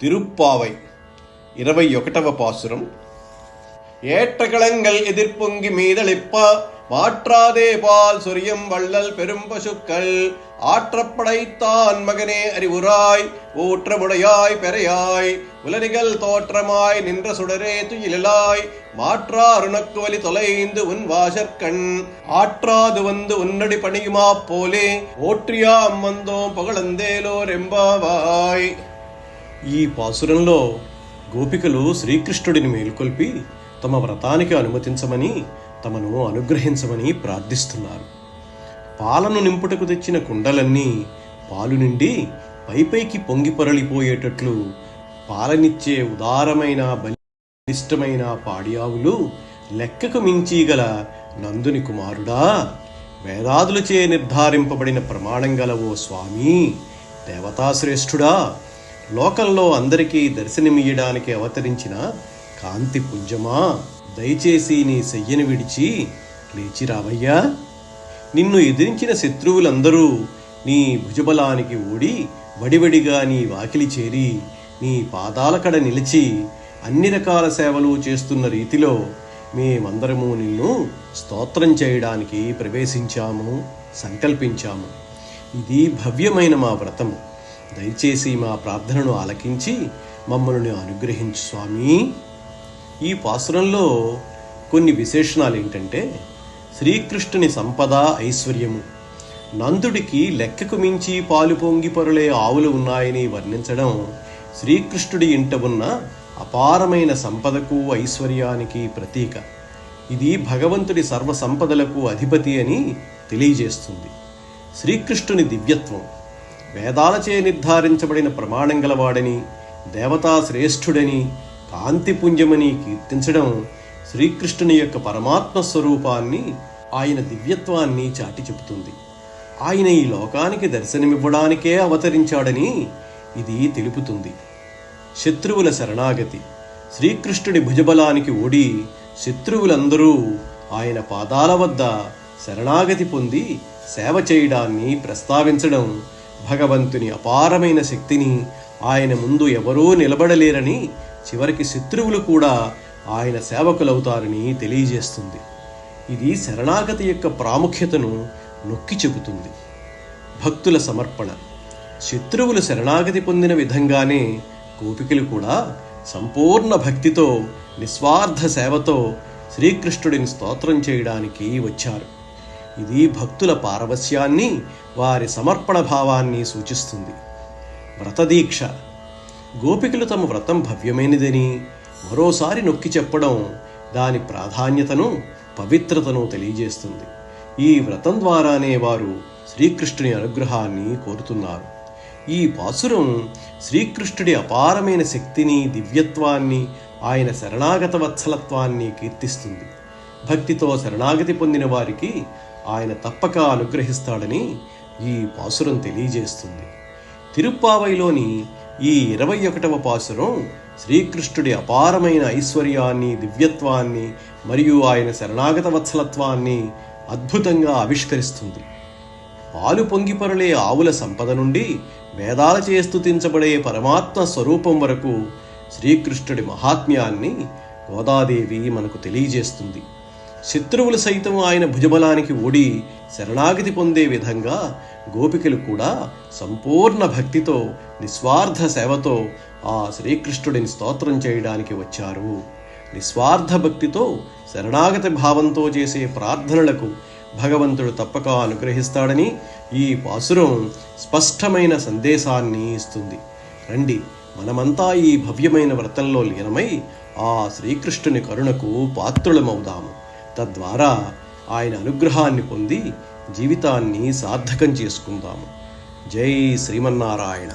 திருப்பாவை இருபை ఒకటవ பாசுரம் ஏற்றகளங்கள் எதிர்ப்பொங்கி மீதளிப்ப மாற்றாதே பால் சொரியம் வள்ளல் பெரும் பசுக்கள் ஆற்றப்படைத்தான் மகனே அறிவுராய் ஊற்றமுடையாய் பெறையாய் உலரிகள் தோற்றமாய் நின்ற சுடரே துயிலாய் மாற்றாருனக்கு வலி தொலைந்து உன் வாசற்கண் ஆற்றாது வந்து உன்னடி பணியுமா போலே ஓற்றியாம் வந்தோம் புகழந்தேலோர் ఎంబావాయ్ ఈ పాసురంలో గోపికలు శ్రీకృష్ణుడిని మేల్కొల్పి తమ వ్రతానికి అనుమతించమని తమను అనుగ్రహించమని ప్రార్థిస్తున్నారు. పాలను నింపుటకు తెచ్చిన కుండలన్నీ పాలు నిండి పైపైకి పొంగి పొరలిపోయేటట్లు పాలనిచ్చే ఉదారమైన బలిష్టమైన పాడియావులు లెక్కకు మించి గల నందుని కుమారుడా వేదాదులచే నిర్ధారింపబడిన ప్రమాణం గల ఓ స్వామి దేవతాశ్రేష్ఠుడా లోకంలో అందరికీ దర్శనమియ్యడానికి అవతరించిన కాంతి పుంజమా? దయచేసి నీ శయ్యను విడిచి లేచి రావయ్యా. నిన్ను ఎదిరించిన శత్రువులందరూ నీ భుజబలానికి ఓడి వడివడిగా నీ వాకిలి చేరి నీ పాదాల కడ నిలిచి అన్ని రకాల సేవలు చేస్తున్న రీతిలో మేమందరము నిన్ను స్తోత్రం చేయడానికి ప్రవేశించాము సంకల్పించాము. ఇది భవ్యమైన మా వ్రతము. దయచేసి మా ప్రార్థనను ఆలకించి మమ్మల్ని అనుగ్రహించు స్వామి. ఈ పాసురంలో కొన్ని విశేషణాలు ఏంటంటే శ్రీకృష్ణుని సంపద ఐశ్వర్యము నందుడికి లెక్కకు మించి పాలు పొంగి పొరలే ఆవులు ఉన్నాయని వర్ణించడం శ్రీకృష్ణుడి ఇంట ఉన్న అపారమైన సంపదకు ఐశ్వర్యానికి ప్రతీక. ఇది భగవంతుడి సర్వ సంపదలకు అధిపతి అని తెలియజేస్తుంది. శ్రీకృష్ణుని దివ్యత్వం వేదాలచే నిర్ధారించబడిన ప్రమాణం గలవాడని దేవతా శ్రేష్ఠుడని కాంతిపుంజమని కీర్తించడం శ్రీకృష్ణుని యొక్క పరమాత్మ స్వరూపాన్ని ఆయన దివ్యత్వాన్ని చాటి చెబుతుంది. ఆయన ఈ లోకానికి దర్శనమివ్వడానికే అవతరించాడని ఇది తెలుపుతుంది. శత్రువుల శరణాగతి శ్రీకృష్ణుడి భుజబలానికి ఓడి శత్రువులందరూ ఆయన పాదాల వద్ద శరణాగతి పొంది సేవ చేయడాన్ని ప్రస్తావించడం భగవంతుని అపారమైన శక్తిని ఆయన ముందు ఎవరూ నిలబడలేరని చివరికి శత్రువులు కూడా ఆయన సేవకులవుతారని తెలియజేస్తుంది. ఇది శరణాగతి యొక్క ప్రాముఖ్యతను నొక్కి చెబుతుంది. భక్తుల సమర్పణ. శత్రువులు శరణాగతి పొందిన విధంగానే గోపికలు కూడా సంపూర్ణ భక్తితో నిస్వార్థ సేవతో శ్రీకృష్ణుడిని స్తోత్రం చేయడానికి వచ్చారు. ఇది భక్తుల పారవస్యాన్ని వారి సమర్పణ భావాన్ని సూచిస్తుంది. వ్రతదీక్ష. గోపికలు తమ వ్రతం భవ్యమైనదని మరోసారి నొక్కి చెప్పడం దాని ప్రాధాన్యతను పవిత్రతను తెలియజేస్తుంది. ఈ వ్రతం ద్వారానే వారు శ్రీకృష్ణుని అనుగ్రహాన్ని కోరుతున్నారు. ఈ పాసురం శ్రీకృష్ణుడి అపారమైన శక్తిని దివ్యత్వాన్ని ఆయన శరణాగత వత్సలత్వాన్ని కీర్తిస్తుంది. భక్తితో శరణాగతి పొందిన వారికి ఆయన తప్పక అనుగ్రహిస్తాడని ఈ పాసురం తెలియజేస్తుంది. తిరుప్పావైలోని ఈ ఇరవై ఒకటవ పాసురం శ్రీకృష్ణుడి అపారమైన ఐశ్వర్యాన్ని దివ్యత్వాన్ని మరియు ఆయన శరణాగత వత్సలత్వాన్ని అద్భుతంగా ఆవిష్కరిస్తుంది. పాలు పొంగిపరలే ఆవుల సంపద నుండి వేదాల చేస్తుతించబడే పరమాత్మ స్వరూపం వరకు శ్రీకృష్ణుడి మహాత్మ్యాన్ని గోదాదేవి మనకు తెలియజేస్తుంది. శత్రువులు సైతం ఆయన భుజబలానికి ఓడి శరణాగతి పొందే విధంగా గోపికలు కూడా సంపూర్ణ భక్తితో నిస్వార్థ సేవతో ఆ శ్రీకృష్ణుడిని స్తోత్రం చేయడానికి వచ్చారు. నిస్వార్థ భక్తితో శరణాగతి భావంతో చేసే ప్రార్థనలకు భగవంతుడు తప్పక అనుగ్రహిస్తాడని ఈ పాసురం స్పష్టమైన సందేశాన్ని ఇస్తుంది. రండి మనమంతా ఈ భవ్యమైన వ్రతంలో లీనమై ఆ శ్రీకృష్ణుని కరుణకు పాత్రులమవుదాము. తద్వారా ఆయన అనుగ్రహాన్ని పొంది జీవితాన్ని సార్థకం చేసుకుందాము. జై శ్రీమన్నారాయణ.